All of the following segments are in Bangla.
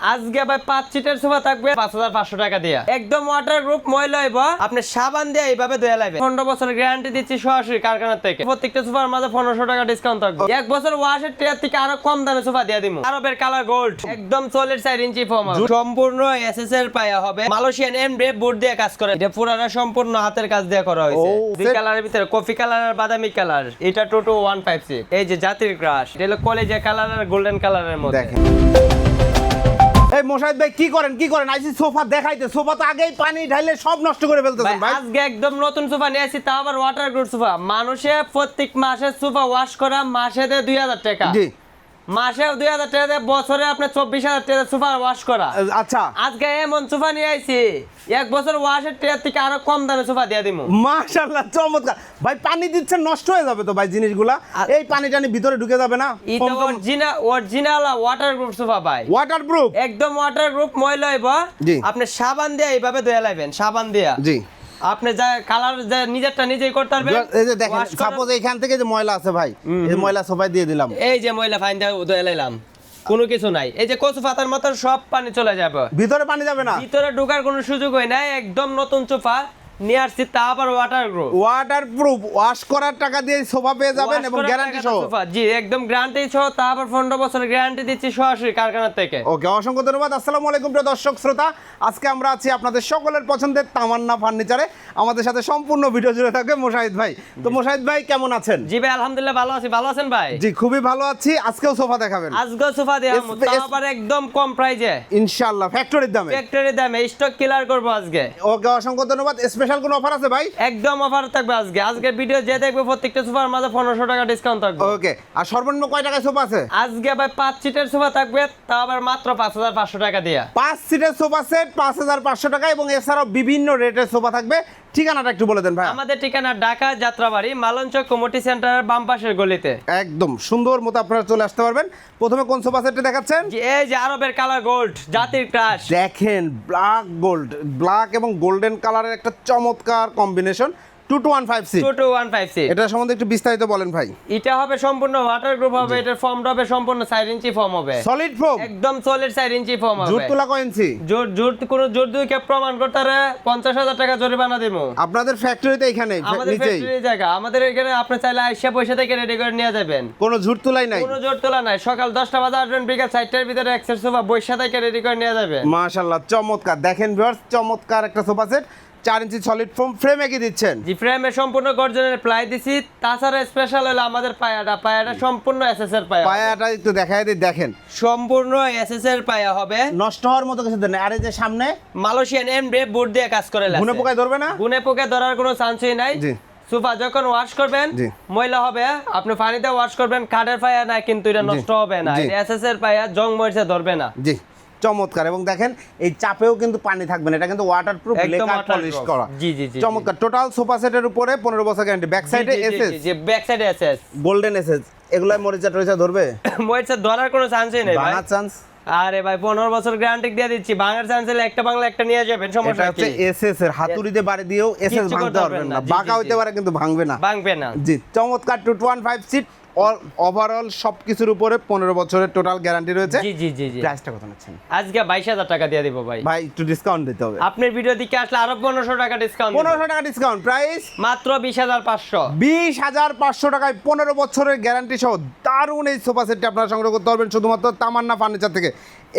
আজকে ভাই পাঁচ সিটের সোফা থাকবে পাঁচ হাজার পাঁচশো টাকা দিয়া। একদম ওয়াটার গ্রুপ ময়লা হইব। আপনি সাবান দিয়ে এইভাবে ধুয়ে লাগবে পনেরো বছরের গ্যারান্টি দিচ্ছি সরাসরি কারখানা থেকে। প্রত্যেকটা সোফার মাঝে পনেরোশো টাকা ডিসকাউন্ট থাকবে। এক বছর ওয়াশের টিয়ার থেকে আরও কম দামে সোফা দিয়ে দিব আরবের কালার গোল্ড একদম চল্লিশ চার ইঞ্চি ফর্ম সম্পূর্ণ এসএস এর পায়া হবে। মালয়েশিয়ান এম রে বোর্ড দিয়ে কাজ করে। এটা পুরাটা সম্পূর্ণ হাতের কাজ দিয়ে করা হয়েছে। দুই কালারের ভিতরে কফি কালার আর বাদামি কালার এটা টোটো ওয়ান ফাইভ সিক্স এই যে জাতির ক্রাশ এটা হলো কলেজে কালার আর গোল্ডেন কালারের মধ্যে। দেখেন। এই মোশাহিদ ভাই কি করেন কি করেন? আইসি সোফা দেখাইতে সোফা তো আগেই পানি ঢাইলে সব নষ্ট করে ফেলতেছেন ভাই আজকে একদম নতুন সোফা নিয়ে আসি তা আবার ওয়াটার প্রুফ সোফা। মানুষে প্রত্যেক মাসে সোফা ওয়াশ করা মাসে দেয় দুই হাজার টাকা। জি। মাসে দুই হাজার টাকা দিয়ে বছরে আপনার চব্বিশ হাজার টাকা ওয়াশ করা। আচ্ছা। আজকে এমন সোফা নিয়ে আইছি এক বছর ওয়াশের থেকে আরও কম দামে সোফা দিয়ে দিব চমৎকার। ভাই পানি দিচ্ছেন নষ্ট হয়ে যাবে তো ভাই জিনিসগুলা? এই পানি টানি ভিতরে ঢুকে যাবে না? এটা অরিজিনাল অরিজিনাল ওয়াটার সোফা ভাই। ওয়াটারপ্রুফ একদম ওয়াটার গ্রুপ ময়লা হইব। আপনি সাবান দিয়ে এইভাবে ধুয়ে লাইবেন সাবান দিয়া। জি। আপনি যা কালার যা নিজেরটা নিজেই করতে পারবেন এই যে দেখেন সাপোজ এইখান থেকে যে ময়লা আছে ভাই এই ময়লা সবাই দিয়ে দিলাম। এই যে ময়লা ফাইন দিয়ে ধুয়ে লাইলাম কোনো কিছু নাই। এই যে কচু পাতার মতো সব পানি চলে যাবে। ভিতরে পানি যাবে না? ভিতরে ঢোকার কোনো সুযোগ হয় না একদম নতুন সোফা নিয়ে আসছি তা আবার ওয়াটার গ্রুপ ওয়াটারপ্রুফ ওয়াশ করার টাকা দিয়ে সোফা পেয়ে যাবেন এবং গ্যারান্টি সহ। জি একদম গ্যারান্টি সহ তা আবার বছরের গ্যারান্টি দিচ্ছি সরাসরি কারখানা থেকে। ওকে অসংখ্য ধন্যবাদ। আসসালামু আলাইকুম প্রিয় দর্শক শ্রোতা। আজকে আমরা আছি আপনাদের সকলের পছন্দের তামান্না ফার্নিচারে। আমাদের সাথে সম্পূর্ণ ভিডিও জুড়ে থাকবে মোশাহিদ ভাই। তো মোশাহিদ ভাই কেমন আছেন? জি ভাই আলহামদুলিল্লাহ ভালো আছি। ভালো আছেন ভাই? জি খুবই ভালো আছি। আজকেও সোফা দেখাবেন। আজকে সোফা তাও আবার একদম কম প্রাইজে ইনশাআল্লাহ ফ্যাক্টরির দামে। ফ্যাক্টরি দামে স্টক ক্লিয়ার করব আজকে। ওকে অসংখ্য ধন্যবাদ। স্পেশাল কোনো অফার আছে ভাই? একদম অফার থাকবে আজকে। আজকের ভিডিও যে দেখবে প্রত্যেকটা সোফার মাঝে পনেরোশো টাকা ডিসকাউন্ট থাকবে। ওকে আর সর্বনিম্ন কয় টাকায় সোফা আছে? আজকে ভাই পাঁচ সিটের সোফা থাকবে তা আবার মাত্র পাঁচ হাজার পাঁচশো টাকা দিয়া। পাঁচ সিটের সোফা সেট পাঁচ হাজার পাঁচশো টাকা এবং এছাড়াও বিভিন্ন রেটের সোফা থাকবে। ঠিকানাটা একটু বলে দেন ভাই আমাদের ঠিকানা ঢাকা যাত্রাবাড়ি মালঞ্চক কমিটি সেন্টারের বাম পাশের গলিতে। একদম সুন্দর মতো আপনারা চলে আসতে পারবেন। প্রথমে কোন সোফা সেটটা দেখাচ্ছেন? এই যে আরবের কালার গোল্ড জাতির ক্রাশ দেখেন ব্ল্যাক গোল্ড ব্ল্যাক এবং গোল্ডেন কালারের একটা চমৎকার combination two two one five six two two one five six এটা সম্বন্ধে একটু বিস্তারিত বলেন ভাই। এটা হবে সম্পূর্ণ ওয়াটার গ্রুপ হবে এটার ফর্মটা হবে সম্পূর্ণ চার ইঞ্চি ফর্ম হবে। সলিড ফোম একদম চল্লিশ চার ইঞ্চি ফর্ম হবে। তোলা কয় ইঞ্চি? জোর জোর কোনো জোর দুই কে প্রমাণ করতে পারে পঞ্চাশ হাজার টাকা জরিমানা দিব আপনাদের ফ্যাক্টরিতে এখানে আমাদের ফ্যাক্টরি জায়গা। আমাদের এখানে আপনি চাইলে আইসা পয়সা থেকে রেডি করে নিয়ে যাবেন। কোনো ঝুট তোলাই নাই? কোনো জোর তোলা নাই। সকাল দশটা বাজে আসবেন বিকাল চারটার ভিতরে এক্সের সোফা বৈশা থেকে রেডি করে নিয়ে যাবেন। মাশাল্লাহ চমৎকার। দেখেন ভিউয়ার্স চমৎকার একটা সোফা সেট। চার ইঞ্চি সলিড ফোম ফ্রেমে কি দিচ্ছেন? জি ফ্রেমে সম্পূর্ণ গর্জনের প্লাই দিছি। তাছাড়া স্পেশাল হলো আমাদের পায়াটা। পায়াটা সম্পূর্ণ এসএস এর পায়া পায়াটা একটু দেখাই দিই দেখেন। সম্পূর্ণ এসএস এর পায়া হবে। নষ্ট হওয়ার মতো কিছু দেন আর এই যে সামনে মালয়েশিয়ান এম রে বোর্ড দিয়ে কাজ করে ঘুনে পোকায় ধরবে না? গুনে পোকে ধরার কোনো চান্সই নাই। জি। সোফা যখন ওয়াশ করবেন ময়লা হবে। আপনি পানিতে ওয়াশ করবেন কাঠের পায়া না কিন্তু এটা নষ্ট হবে না। এসএস এর পায়া জং মরিচে ধরবে না। জি। চমৎকার। এবং দেখেন এই চাপেও কিন্তু পানি থাকবে না। এটা কিন্তু ওয়াটারপ্রুফ একদম লেকার পলিশ করা। জি, জি, জি, জি। চমৎকার। টোটাল সোফা সেটের উপরে পনেরো বছর গ্যারান্টি ব্যাক সাইডে এসএস যে ব্যাক সাইডে এসএস গোল্ডেন এসএস এগুলা মরিচা টরিচা ধরবে? মরিচে ধরার কোনো চান্সই নেই ভাই। বানার চান্স আরে ভাই পনেরো বছর গ্যারান্টি দিয়ে দিচ্ছি। বাংলার চান্স হলে একটা বাংলা একটা নিয়ে যাবেন এটা সমস্যা হচ্ছে এসএস এর। হাতুড়িতে বাড়ি দিয়েও এসএস ভাঙতে পারবেন না। বাঁকা হইতে পারে কিন্তু ভাঙবে না। ভাঙবে না। জি চমৎকার two one five seat overall সবকিছুর উপরে পনেরো বছরের টোটাল গ্যারান্টি রয়েছে। জি জি জি জি। প্রাইসটা কত নিচ্ছেন? আজকে বাইশ হাজার টাকা দিয়ে দিব ভাই। ভাই একটু ডিসকাউন্ট দিতে হবে। আপনার ভিডিও দিকে আসলে আরও পনেরোশো টাকা ডিসকাউন্ট পনেরোশো টাকা ডিসকাউন্ট প্রাইস মাত্র বিশ হাজার পাঁচশো। বিশ হাজার পাঁচশো টাকায় পনেরো বছরের গ্যারান্টি সহ দারুণ এই সোফা সেটটি আপনারা সংগ্রহ করতে পারবেন। শুধুমাত্র তামান্না ফার্নিচার থেকে।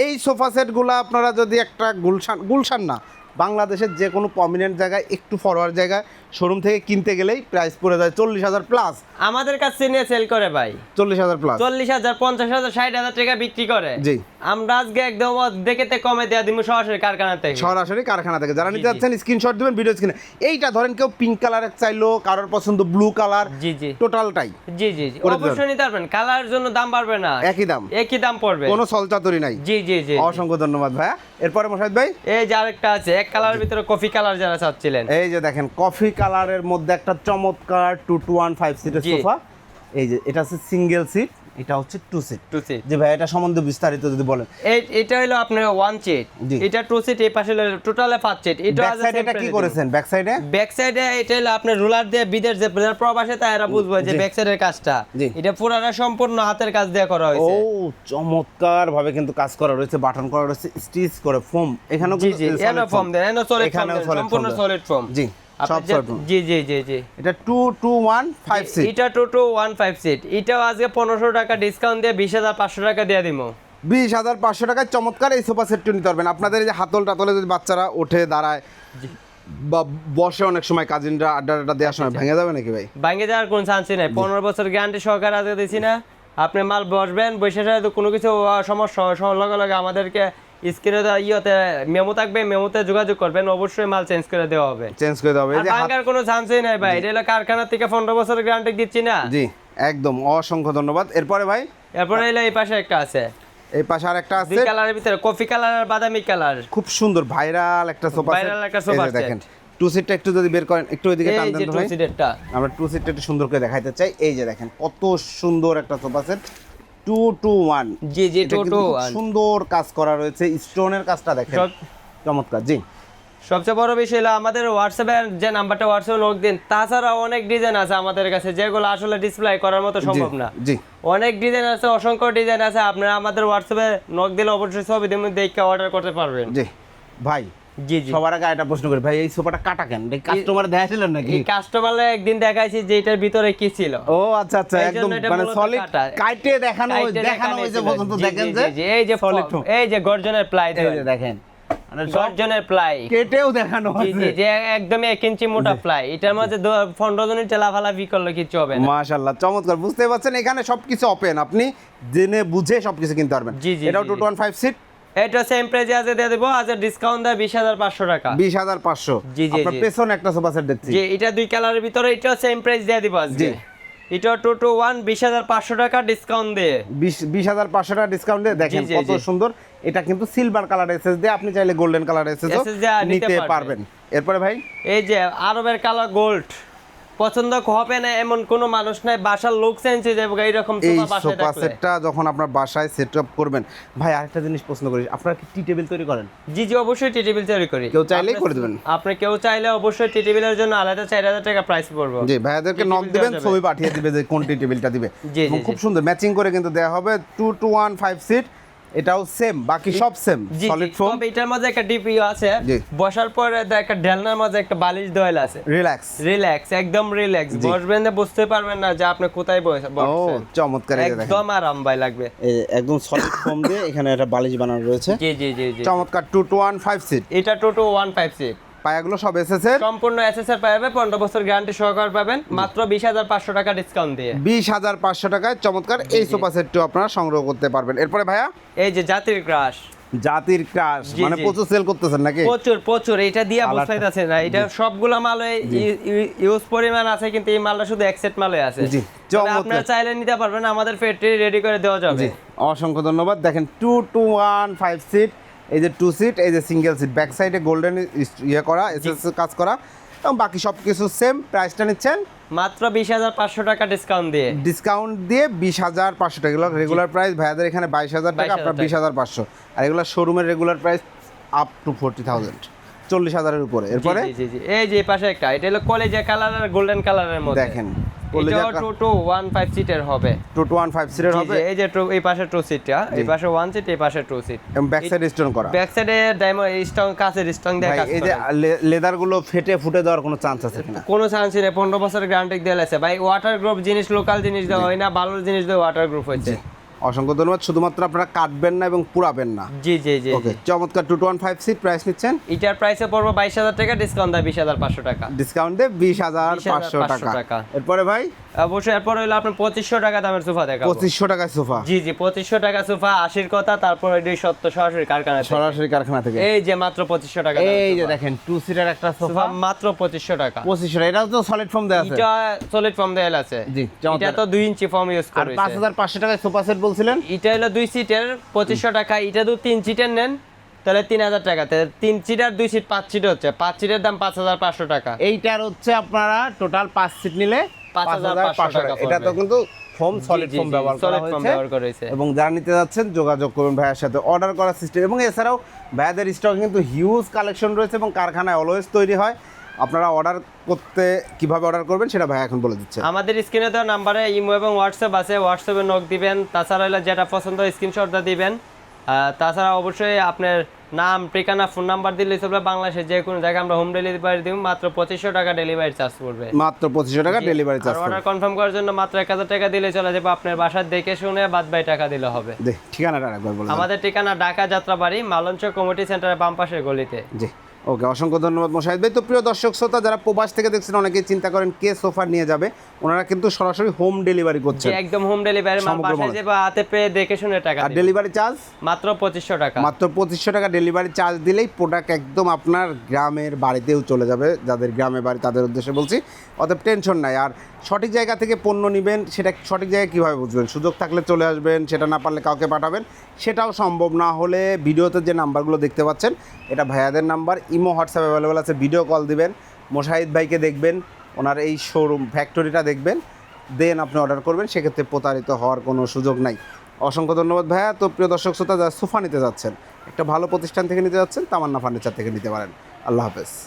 এই সোফা সেটগুলো আপনারা যদি একটা গুলশান গুলশান না বাংলাদেশের যে কোনো প্রমিনেন্ট জায়গায় একটু ফরওয়ার্ড জায়গায় শোরুম থেকে কিনতে গেলেই প্রাইস পড়ে যায় চল্লিশ হাজার প্লাস আমাদের কাছে নিয়ে সেল করে ভাই। চল্লিশ হাজার প্লাস চল্লিশ হাজার পঞ্চাশ হাজার ষাট হাজার টাকা বিক্রি করে। জি। আমরা আজকে একদম দেখেতে কমে দেওয়া দিব সরাসরি কারখানা থেকে। সরাসরি কারখানা থেকে। যারা নিতে। যাচ্ছেন স্ক্রিনশট দিবেন ভিডিও স্ক্রিনে এইটা ধরেন কেউ পিঙ্ক কালারের চাইলো কারোর পছন্দ ব্লু কালার জি জি। টোটালটাই জি জি জি। অবশ্যই নিতে পারবেন। কালার জন্য দাম বাড়বে না। একই দাম। একই দাম পড়বে। কোনো সলচাতুরি নাই। জি জি জি। অসংখ্য ধন্যবাদ ভাইয়া। এরপরে মোশাহিদ ভাই? এই যে আরেকটা আছে এক কালারের ভিতরে কফি কালার যারা চাচ্ছিলেন। এই যে দেখেন কফি কালারের মধ্যে একটা চমৎকার টু টু ওয়ান ফাইভ সিটের। সোফা। এই যে এটা হচ্ছে সিঙ্গেল সিট এটা হচ্ছে টু সিট টু সিট জি ভাই এটা সম্বন্ধে বিস্তারিত যদি বলেন। এই এটা হলো আপনার ওয়ান সিট এটা টু সিট এই পাশে টোটালে পাঁচ সিট এটা ব্যাক সাইডে এটা কি করেছেন? ব্যাক সাইডে ব্যাক সাইডে এটা হলো আপনার রুলার দিয়ে বিদের যে যারা প্রবাসে তারা বুঝব যে ব্যাক সাইডের কাজটা। এটা পুরাটা সম্পূর্ণ হাতের কাজ দিয়ে করা হয়েছে। ও চমৎকার ভাবে কিন্তু কাজ করা রয়েছে বাটন করা রয়েছে স্টিচ করে ফোম এখানেও কিন্তু এনো ফর্ম দেন এনো সলিড এখানেও সম্পূর্ণ সলিড ফর্ম জি। জি জি জি জি। এটা two two one five seat এটা two two one five seat এটাও আজকে পনেরোশো টাকা ডিসকাউন্ট দিয়ে বিশ হাজার পাঁচশো টাকা দিয়ে দিব বিশ হাজার পাঁচশো টাকায় চমৎকার এই সোফা সেটটি নিতে পারবেন। আপনাদের এই যে হাতল টাতলে যদি বাচ্চারা ওঠে দাঁড়ায় বা বসে অনেক সময় কাজিনরা আড্ডা আড্ডা দেওয়ার সময় ভেঙে যাবে নাকি ভাই? ভাঙে যাওয়ার কোনো চান্সই নাই। পনেরো বছর গ্যারান্টি সহকারে আজকে দিছি না। আপনি মাল বসবেন বসে কোনো কিছু সমস্যা লগে লগে আমাদেরকে স্ক্রিনে ইয়েতে মেমো থাকবে মেমোতে যোগাযোগ করবেন অবশ্যই মাল চেঞ্জ করে দেওয়া হবে। চেঞ্জ করে দেওয়া হবে। এই আর যে ভাঙার কোনো চান্সই নাই ভাই এটা হলো কারখানা থেকে পনেরো বছরের গ্যারান্টি দিচ্ছি না। জি একদম অসংখ্য ধন্যবাদ। এরপরে ভাই? এরপরে এলো এই পাশে একটা আছে। এই পাশে আর একটা দুই আছে কালারের ভিতরে কফি কালার আর বাদামি কালার খুব সুন্দর ভাইরাল একটা সোফা Viral একটা sofa set। দেখেন টু সিটটা একটু যদি বের করেন একটু ওইদিকে টান এই দেন যে টু ভাই। আমরা টু সিটটা একটু সুন্দর করে দেখাইতে চাই। এই যে দেখেন কত সুন্দর একটা sofa set two two one. জি জি টু টু সুন্দর কাজ করা রয়েছে। স্টোনের কাজটা দেখেন। চমৎকার জি। সবচেয়ে বড় বিষয় হলো আমাদের হোয়াটসঅ্যাপে যে নাম্বারটা হোয়াটসঅ্যাপে লোক দিন তাছাড়া অনেক ডিজাইন আছে আমাদের কাছে যেগুলো আসলে ডিসপ্লে করার মতো সম্ভব না। জি। অনেক ডিজাইন আছে অসংখ্য ডিজাইন আছে আপনারা আমাদের হোয়াটসঅ্যাপে নক দিলে অবশ্যই ছবি দেখে অর্ডার করতে পারবেন। জি। ভাই জি জি। সবার আগে একটা প্রশ্ন করি। ভাই এই সোফাটা কাটা কেন? কাস্টমার দেখাছিলেন নাকি? কাস্টমারে একদিন দেখাইছি যে এটার ভিতরে কি ছিল। ও আচ্ছা আচ্ছা একদম মানে সলিড কাটা। দেখানো দেখানো হয়েছে পর্যন্ত দেখেন যে। এই যে foam। এই যে গর্জনের প্লাই দেখেন। মানে প্লাই। কেটেও দেখানো জি জি হয়েছে। যে একদমই এক ইঞ্চি মোটা প্লাই। এটার মধ্যে পনেরো জনের চেলাফালাফি করলে কিছু হবে চমৎকার। বুঝতে পারছেন এখানে সবকিছু ওপেন আপনি জেনে বুঝে সবকিছু কিনতে পারবেন। জি, জি, এটাও টু। ওয়ান ফাইভ সিট এটা সেম প্রাইজে আছে দিয়ে দেবো আজ ডিসকাউন্ট দেয় বিশ হাজার পাঁচশো টাকা। বিশ হাজার পাঁচশো। জি, জি, আপনার জি। পেছনে একটা সোফা সেট দেখছি। যে এটা দুই কালারের ভিতরে এটাও সেম প্রাইস দিয়ে দিব আজকে। জি। এটা টু টু ওয়ান বিশ হাজার পাঁচশো টাকা ডিসকাউন্ট দিয়ে। বিশ হাজার পাঁচশো টাকা ডিসকাউন্ট দিয়ে দেখেন কত সুন্দর। এটা কিন্তু সিলভার কালার এসএস দিয়ে আপনি চাইলে গোল্ডেন কালার এসএস নিতে। পারবেন। এরপরে ভাই? এই যে আরবের কালার গোল্ড পছন্দ হবে না এমন কোনো মানুষ নাই বাসার লোক চেঞ্জ হয়ে যাবে এই সোফা সেটটা যখন আপনার বাসায় সেট আপ করবেন ভাই আরেকটা জিনিস প্রশ্ন করি আপনারা কি টি টেবিল তৈরি করেন? জি জি অবশ্যই টি টেবিল তৈরি করি। কেউ চাইলেই করে দেবেন। আপনি কেউ চাইলে অবশ্যই টি টেবিলের জন্য আলাদা চার হাজার টাকা প্রাইস পড়ব। জি ভাইয়াদেরকে নক দিবেন ছবি পাঠিয়ে দিবে যে কোন টি টেবিলটা দিবে খুব সুন্দর ম্যাচিং করে কিন্তু দেওয়া হবে two two one five seat এটাও সেম বাকি সব সেম সলিড ফোম তবে এটার মধ্যে একটা ডিপিও আছে। বসার পরে দেখা একটা ঢেলনার মধ্যে একটা বালিশ দোয়েল আছে। রিল্যাক্স রিল্যাক্স একদম রিল্যাক্স বসবেন না বুঝতে পারবেন না যে আপনি কোথায় বসে- ও চমৎকার একদম আরাম ভাই লাগবে। একদম সলিড ফোম দিয়ে এখানে একটা বালিশ বানানো রয়েছে। জি জি জি জি। চমৎকার two two one five seat এটা টোটো ওয়ান ফাইভ সিক্স পায়াগুলো সব এসেছে সম্পূর্ণ এসএসআর পাবে পনেরো বছর গ্যারান্টি সহকারে পাবেন। মাত্র বিশ হাজার পাঁচশো টাকা ডিসকাউন্ট দিয়ে। বিশ হাজার পাঁচশো টাকায় চমৎকার এই সোফা সেটটিও আপনারা সংগ্রহ করতে পারবেন। এরপরে ভাইয়া? এই যে জাতির ক্রাশ জাতির ক্রাশ মানে প্রচুর সেল করতেছেন নাকি? প্রচুর প্রচুর এটা দিয়া বুঝতে না এটা সবগুলো মাল ইউজ পরিমাণ আছে কিন্তু এই মালটা শুধু একসেট মালে আছে। জি, আপনারা চাইলে নিতে পারবেন আমাদের ফ্যাক্টরি রেডি করে দেওয়া যাবে। অসংখ্য ধন্যবাদ। দেখেন two two one five seat এই যে টু সিট এই যে সিঙ্গেল সিট ব্যাক সাইডে গোল্ডেন ইয়ে করা এস এসএস কাজ করা এবং বাকি সব কিছু সেম প্রাইসটা নিচ্ছেন। মাত্র বিশ হাজার পাঁচশো টাকা ডিসকাউন্ট দিয়ে। ডিসকাউন্ট দিয়ে বিশ হাজার পাঁচশো টাকা। রেগুলার প্রাইস ভাইয়াদের এখানে বাইশ হাজার টাকা আপনার বিশ হাজার পাঁচশো। আর এগুলো শোরুমের regular price up to forty thousand চল্লিশ হাজারের উপরে। এরপরে? এই যে পাশে একটা এটা হলো কলেজে কালার আর গোল্ডেন কালারের মধ্যে। দেখেন এটাও টু টু ওয়ান ফাইভ সিটের হবে। টু টু ওয়ান ফাইভ সিটের হবে? এই যে এই পাশে টু সিটটা এই পাশে ওয়ান সিট এই পাশে two seat back side stone করা। ব্যাক সাইডে ডায়মন্ড স্টং কাছের স্টং দিয়ে কাজ এই যে লেদারগুলো ফেটে ফুটে দেওয়ার কোনো চান্স আছে কিনা? কোনো চান্স নেই পনেরো বছরের গ্যারান্টি দেওয়া আছে ভাই ওয়াটার গ্রুপ জিনিস লোকাল জিনিস দেওয়া হয় না ভালো জিনিস দেওয়া ওয়াটার গ্রুপ হয়েছে অসংখ্য ধন্যবাদ। শুধুমাত্র আপনারা কাটবেন না এবং পুরাবেন না। জি জি জি ওকে চমৎকার two one five seat price নিচ্ছেন? এটার প্রাইসে পড়ব বাইশ হাজার টাকা ডিসকাউন্ট দেয় বিশ হাজার পাঁচশো টাকা। ডিসকাউন্ট দেয় বিশ হাজার 20,500 পাঁচশো টাকা। এরপরে ভাই? অবশ্যই এরপর হইল আপনার পঁচিশশো টাকা দামের সোফা দেখা পঁচিশশো টাকায় সোফা? জি জি পঁচিশশো টাকা সোফা আশির কথা তারপর দুই সত্য সরাসরি কারখানা সরাসরি কারখানা থেকে? এই যে মাত্র পঁচিশশো টাকা এই যে দেখেন টু সিটার একটা সোফা মাত্র পঁচিশশো টাকা। পঁচিশশো টাকা এটাও তো সলিড ফর্ম দেওয়া আছে। এটা সলিড ফর্ম দেওয়া আছে। জি, এটা তো দুই ইঞ্চি ফর্ম ইউজ আর করে পাঁচ হাজার পাঁচশো টাকায় সোফা সেট বলছিলেন? এটা হলো দুই সিটের পঁচিশশো টাকা। এটা তো তিন সিটের নেন তাহলে তিন হাজার টাকা। তিন সিটার দুই সিট পাঁচ সিট হচ্ছে। পাঁচ সিটের দাম পাঁচ হাজার পাঁচশো টাকা। এইটার হচ্ছে আপনারা টোটাল পাঁচ সিট নিলে 5,500 টাকা টাকা। এটা তো কিন্তু ফোম সলিড ফোম ব্যবহার করা হয়েছে। এবং যারা নিতে যাচ্ছেন যোগাযোগ করুন ভাইয়ের সাথে। অর্ডার করার সিস্টেম এবং এছাড়াও ভাইয়াদের স্টক কিন্তু হিউজ কালেকশন রয়েছে এবং কারখানায় অলওয়েজ তৈরি হয়। আপনারা অর্ডার করতে কীভাবে অর্ডার করবেন সেটা ভাই এখন বলে দিচ্ছে। আমাদের স্ক্রিনে দেওয়া নাম্বারে ইমো এবং হোয়াটসঅ্যাপ আছে। হোয়াটসঅ্যাপে নক দিবেন। তাছাড়া হলে যেটা পছন্দ স্ক্রিনশটটা দিবেন। তাছাড়া অবশ্যই আপনার নাম ঠিকানা ফোন নাম্বার দিলে সবলে বাংলাদেশে যে কোনো জায়গায় আমরা হোম ডেলিভারি দিব মাত্র পঁচিশশো টাকা ডেলিভারি চার্জ পড়বে। মাত্র পঁচিশশো টাকা ডেলিভারি চার্জ অর্ডার কনফার্ম করার জন্য মাত্র এক হাজার টাকা দিলে চলে যাবে আপনার বাসার দেখে শুনে বাদ বাই টাকা দিলে হবে। ঠিকানাটা আরেকবার বলুন আমাদের ঠিকানা ঢাকা যাত্রাবাড়ি মালঞ্চ কমিটি সেন্টারের বাম পাশের গলিতে। জি। ওকে অসংখ্য ধন্যবাদ মোশাহিদ ভাই তো প্রিয় দর্শক শ্রোতা যারা প্রবাস থেকে দেখছেন অনেকেই চিন্তা করেন কে সোফা নিয়ে যাবে। ওনারা কিন্তু সরাসরি হোম ডেলিভারি করছে করছেন একদম হোম ডেলিভারি। বাসায় যে বা হাতে পেয়ে দেখে শুনে টাকা আর ডেলিভারি চার্জ? মাত্র পঁচিশশো টাকা। মাত্র পঁচিশশো টাকা ডেলিভারি চার্জ দিলেই প্রোডাক্ট একদম আপনার গ্রামের বাড়িতেও চলে যাবে। যাদের গ্রামে বাড়ি তাদের উদ্দেশ্যে বলছি অতএব টেনশন নাই। আর সঠিক জায়গা থেকে পণ্য নেবেন, সেটা সঠিক জায়গায় কীভাবে বুঝবেন? সুযোগ থাকলে চলে আসবেন, সেটা না পারলে কাউকে পাঠাবেন, সেটাও সম্ভব না হলে ভিডিওতে যে নাম্বারগুলো দেখতে পাচ্ছেন, এটা ভাইয়াদের নাম্বার, ইমো, হোয়াটসঅ্যাপ অ্যাভেলেবেল আছে ভিডিও কল দিবেন, মোশাহিদ ভাইকে দেখবেন, ওনার এই শোরুম ফ্যাক্টরিটা দেখবেন দেন আপনি অর্ডার করবেন, সেক্ষেত্রে প্রতারিত হওয়ার কোনো সুযোগ নাই। অসংখ্য ধন্যবাদ ভাইয়া। তো প্রিয় দর্শক শ্রোতা, যারা সোফা নিতে যাচ্ছেন, একটা ভালো প্রতিষ্ঠান থেকে নিতে যাচ্ছেন, তামান্না ফার্নিচার থেকে নিতে পারেন। আল্লাহ হাফেজ।